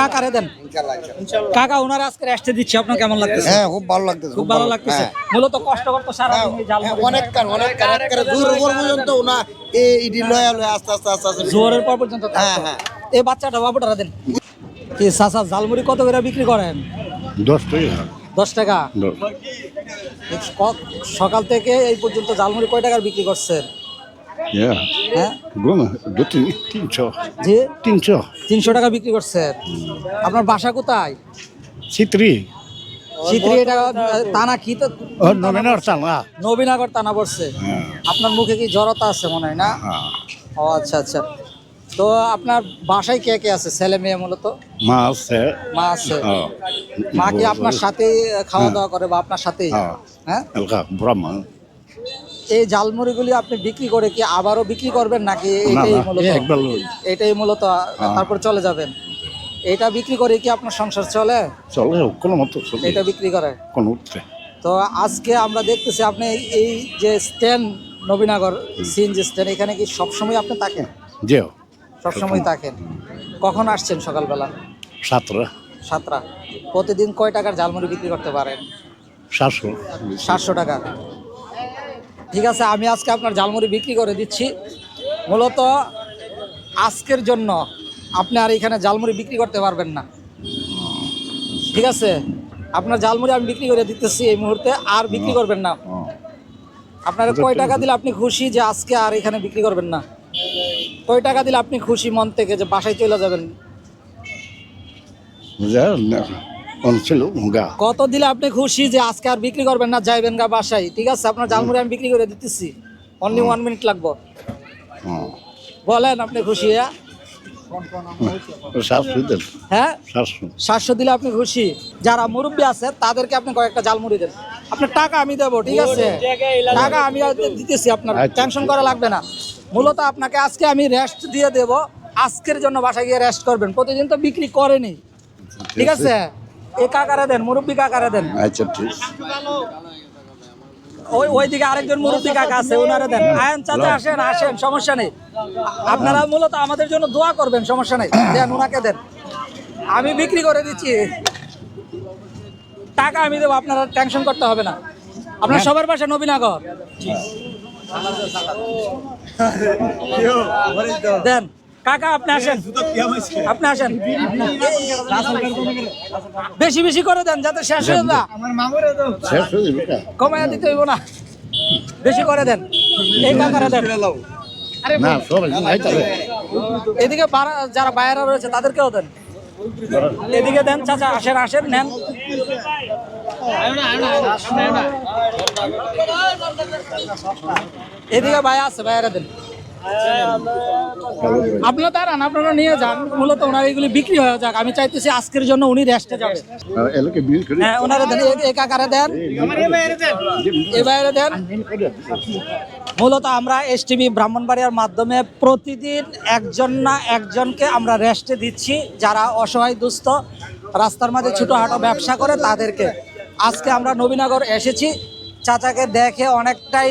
কাকারে দেন? কাকা ওনারা আজকে রেস্টে দিচ্ছে আপনার কেমন লাগতেছে? হ্যাঁ খুব ভালো লাগতেছে খুব ভালো লাগতেছে। মূলত কষ্ট করতো সারা হ্যাঁ, জাল হ্যাঁ, অনেক কার অনেক কার একবারে দূর পর্যন্ত না এই ইডি লয়া লয়া আস্তে আস্তে আস্তে আস্তে। জোরের পর পর্যন্ত হ্যাঁ, হ্যাঁ। এই বাচ্চাটা বাবুটারা দেন। কি চাচা জালমুড়ি কত করে বিক্রি করেন? দশ টাকা। দশ টাকা? সকাল থেকে এই পর্যন্ত জালমুড়ি কয় টাকার বিক্রি করছেন? হ্যাঁ? তিনশো জি? তিনশো তিনশো টাকা বিক্রি করছেন আপনার বাসা কোথায়? চিত্রি শীতরি এটা টানা কি তো? ও নমিনার নবীনগর টানা পড়ছে হ্যাঁ। আপনার মুখে কি জড়তা আছে মনে হয় না? হ্যাঁ। ও আচ্ছা আচ্ছা। তো আপনার বাসায় কে কে আছে? ছেলে মেয়ে মূলত? মা আছে। মা আছে। হ্যাঁ মা কি আপনার সাথে খাওয়া দাওয়া করে বা আপনার সাথেই? হ্যাঁ। হ্যাঁ? ব্রাহ্মণ। এই জালমুড়িগুলি আপনি বিক্রি করে কি আবারও বিক্রি করবেন নাকি এটাই মূলত? এটাই মূলত তারপর চলে যাবেন। এটা বিক্রি করে কি আপনার সংসার চলে? চলে কোনো মতো চলে। এটা বিক্রি করে? কোনো উঠছে তো আজকে আমরা দেখতেছি আপনি এই- যে স্ট্যান্ড নবীনগর সিন যে স্ট্যান্ড এখানে কি সবসময় আপনি থাকেন? যেও সবসময় থাকেন। কখন আসছেন সকালবেলা? সাতটা। সাতটা। প্রতিদিন কয় টাকার ঝালমুড়ি বিক্রি করতে পারেন? সাতশো। সাতশো টাকা। ঠিক আছে, আমি আজকে আপনার ঝালমুড়ি বিক্রি করে দিচ্ছি। মূলত আজকের জন্য আপনি আর এখানে ঝালমুড়ি বিক্রি করতে পারবেন না। ঠিক আছে, আপনার ঝালমুড়ি আমি বিক্রি করে দিতেছি এই মুহূর্তে, আর বিক্রি করবেন না। আপনার কয় টাকা দিলে আপনি খুশি যে আজকে আর এখানে বিক্রি করবেন না? কয় টাকা দিলে আপনি খুশি মন থেকে যে বাসায় চলে যাবেন? ছিল গা কত দিলে আপনি খুশি যে আজকে আর বিক্রি করবেন না যাইবেন গা বাসায়? ঠিক আছে আপনার ঝালমুড়ি আমি বিক্রি করে দিতেছি। অনলি ওয়ান মিনিট লাগবো। বলেন আপনি খুশি হ্যাঁ? সাতশো হ্যাঁ? সাতশো। দিলে আপনি খুশি। যারা মুরব্বী আছে তাদেরকে আপনি কয়েকটা জালমুড়ি দেন। আপনার টাকা আমি দেবো ঠিক আছে? টাকা আমি আর দিতেছি আপনার। আচ্ছা। টেনশন করা লাগবে না। মূলত আপনাকে আজকে আমি রেস্ট দিয়ে দেব। আজকের জন্য বাসায় গিয়ে রেস্ট করবেন। প্রতিদিন তো বিক্রি করেনি। ঠিক আছে। এ কাকারে দেন মুরব্বী কাকারে দেন। আচ্ছা ঠিক। ওই ওইদিকে আরেকজন মুরব্বী কাকা আছে ওনারে দেন। আয়ন চাচা আসেন আসেন সমস্যা নেই। আপনারা মূলত আমাদের জন্য দোয়া করবেন সমস্যা নেই। দেন ওনাকে দেন। আমি বিক্রি করে দিচ্ছি। টাকা আমি দেবো আপনারা টেনশন করতে হবে না। আপনার সবার পাশে নবীনগর। দেন। কাকা আপনি আসেন। আপনি আসেন। বেশি বেশি করে দেন যাতে শেষ হয়ে যা শেষ হয়ে যাবে কা? কমায় দিতে হইব না। বেশি করে দেন। এই কাকারা দেন। না এদিকে যারা বাইরা রয়েছে তাদেরকেও দেন। এদিকে দেন চাচা আসেন আসেন নেন। এদিকে ভাই আছে ভাইয়ারা দেন। আপনারা দাঁড়ান আপনারা নিয়ে যান। মূলত ওনার এগুলি বিক্রি হয়ে যাক। আমি চাইতেছি আজকের জন্য উনি রেস্টে যাবেন হ্যাঁ ওনারা দেন। এই- কাকারে দেন। বাইরে দেন। মূলত আমরা এসটিভি ব্রাহ্মণবাড়িয়ার মাধ্যমে প্রতিদিন একজন না একজনকে আমরা রেস্টে দিচ্ছি। যারা অসহায় দুস্থ রাস্তার মাঝে ছোটোখাটো ব্যবসা করে তাদেরকে। আজকে আমরা নবীনগর এসেছি। চাচাকে দেখে অনেকটাই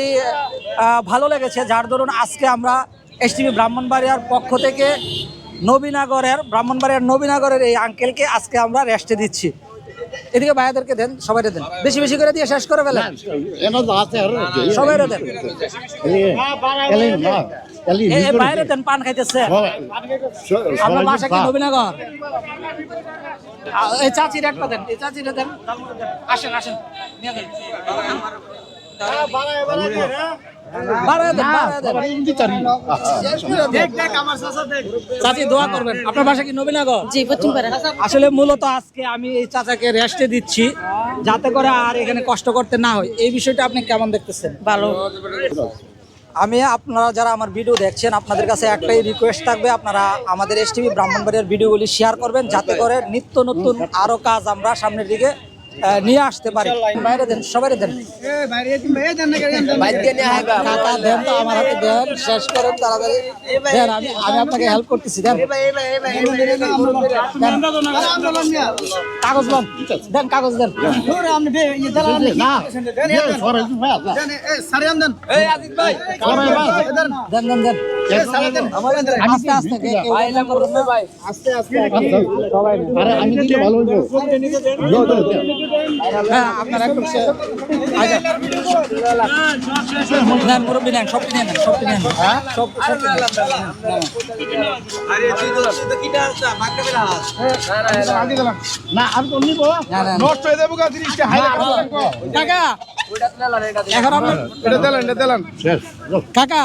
ভালো লেগেছে। যার দরুন আজকে আমরা এসটিভি ব্রাহ্মণবাড়িয়ার পক্ষ থেকে নবীনগরের ব্রাহ্মণবাড়িয়ার নবীনগরের এই আঙ্কেলকে আজকে আমরা রেস্টে দিচ্ছি। এদিকে ভাইয়াদেরকে দেন সবাই দেন। বেশি বেশি করে দিয়ে শেষ করে ফেলেন। সবাই দেন। বাইরে দেন পান খাইতেছে। আপনার বাসা কি নবীনগর? এই চাচির একটা দেন এই দেন। আসেন আসেন। আসলে মূলত আজকে আমি এই চাচাকে রেস্টে দিচ্ছি যাতে করে আর এখানে কষ্ট করতে না হয়। এই বিষয়টা আপনি কেমন দেখতেছেন? ভালো। আমি আপনারা যারা আমার ভিডিও দেখছেন আপনাদের কাছে একটাই রিকোয়েস্ট থাকবে আপনারা আমাদের এস টিভি ব্রাহ্মণবাড়িয়ার ভিডিওগুলি শেয়ার করবেন যাতে করে নিত্য নতুন আরও কাজ আমরা সামনের দিকে নিয়ে আসতে পারি। বাইরে দেন সবাই দেন। কাকা দেন তো আমার হাতে দেন শেষ করেন তাড়াতাড়ি দেন আমি আমি আপনাকে হেল্প করতেছি দেন। দেন। কাগজ দেন। কাগজ দেন না এ সরে ভাই সরে ভাই দেন। দেন দেন আস্তে আস্তে কে- কেউ এরকম আরে আমি দিলে ভালো হ্যাঁ আপনার একদম সে-। নেন মুরব্বী নেন সবটি নেন সবটি নেন সব না আমি তো নিব না, না, না। নষ্ট হয়ে যাব জিনিসটা হাইলে কথা রাখব। কাকা এখন আপনার এটা দিলেন এটা দিলেন কাকা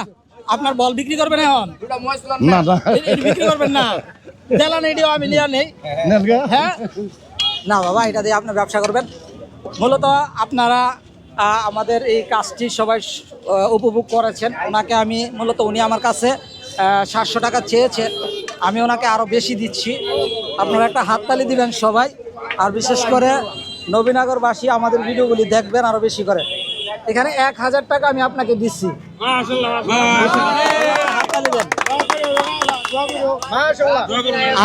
আপনার বল বিক্রি করবেন এখন না না বিক্রি করবেন না দেলান এটিও আমি লিয়া নেই হ্যাঁ না বাবা, এটা দিয়ে আপনি ব্যবসা করবেন। মূলত আপনারা আমাদের এই কাজটি সবাই উপভোগ করেছেন। ওনাকে আমি মূলত, উনি আমার কাছে সাতশো টাকা চেয়েছে। আমি ওনাকে আরও বেশি দিচ্ছি। আপনারা একটা হাততালি দিবেন সবাই। আর বিশেষ করে নবীনগরবাসী আমাদের ভিডিওগুলি দেখবেন আরও বেশি করে। এখানে এক হাজার টাকা আমি আপনাকে দিচ্ছি।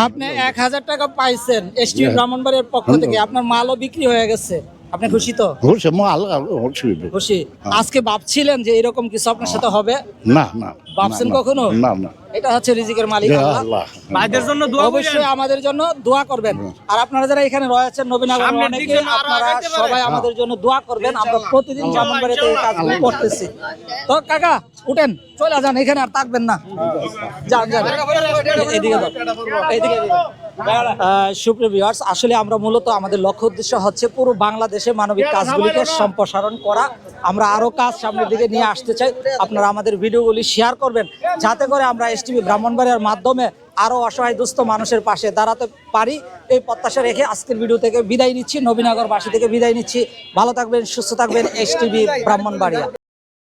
আপনি এক হাজার টাকা পাইছেন এসটি ব্রাহ্মণবাড়ির পক্ষ থেকে। আপনার মালও বিক্রি হয়ে গেছে। আপনি খুশি তো আলো খুশি আজকে ভাবছিলেন যে এরকম কিছু আপনার সাথে হবে না না ভাবছেন। কখনো? না না এটা হচ্ছে রিজিকের মালিক ইয়া আল্লাহ আল্লাহ অবশ্যই আমাদের জন্য দোয়া করবেন আর আপনারা যারা এখানে রয়েছেন নবীনগর অনেকে আপনারা সবাই আমাদের জন্য দোয়া করবেন আমরা প্রতিদিন ব্রাহ্মণবাড়িতে এই কাজগুলো করতেছি তো কাকা উঠেন চলে যান এখানে আর থাকবেন না যান যান এদিকে এদিকে আসলে আমরা মূলত আমাদের লক্ষ্য উদ্দেশ্য হচ্ছে পুরো বাংলাদেশে মানবিক কাজগুলিকে সম্প্রসারণ করা। আমরা আরও কাজ সামনের দিকে নিয়ে আসতে চাই। আপনারা আমাদের ভিডিওগুলি শেয়ার করবেন। যাতে করে আমরা এসটিভি ব্রাহ্মণবাড়িয়ার মাধ্যমে আরও অসহায় দুস্থ মানুষের পাশে দাঁড়াতে পারি। এই প্রত্যাশা রেখে আজকের ভিডিও থেকে বিদায় নিচ্ছি। নবীনগরবাসী থেকে বিদায় নিচ্ছি। ভালো থাকবেন সুস্থ থাকবেন এসটিভি ব্রাহ্মণবাড়িয়া।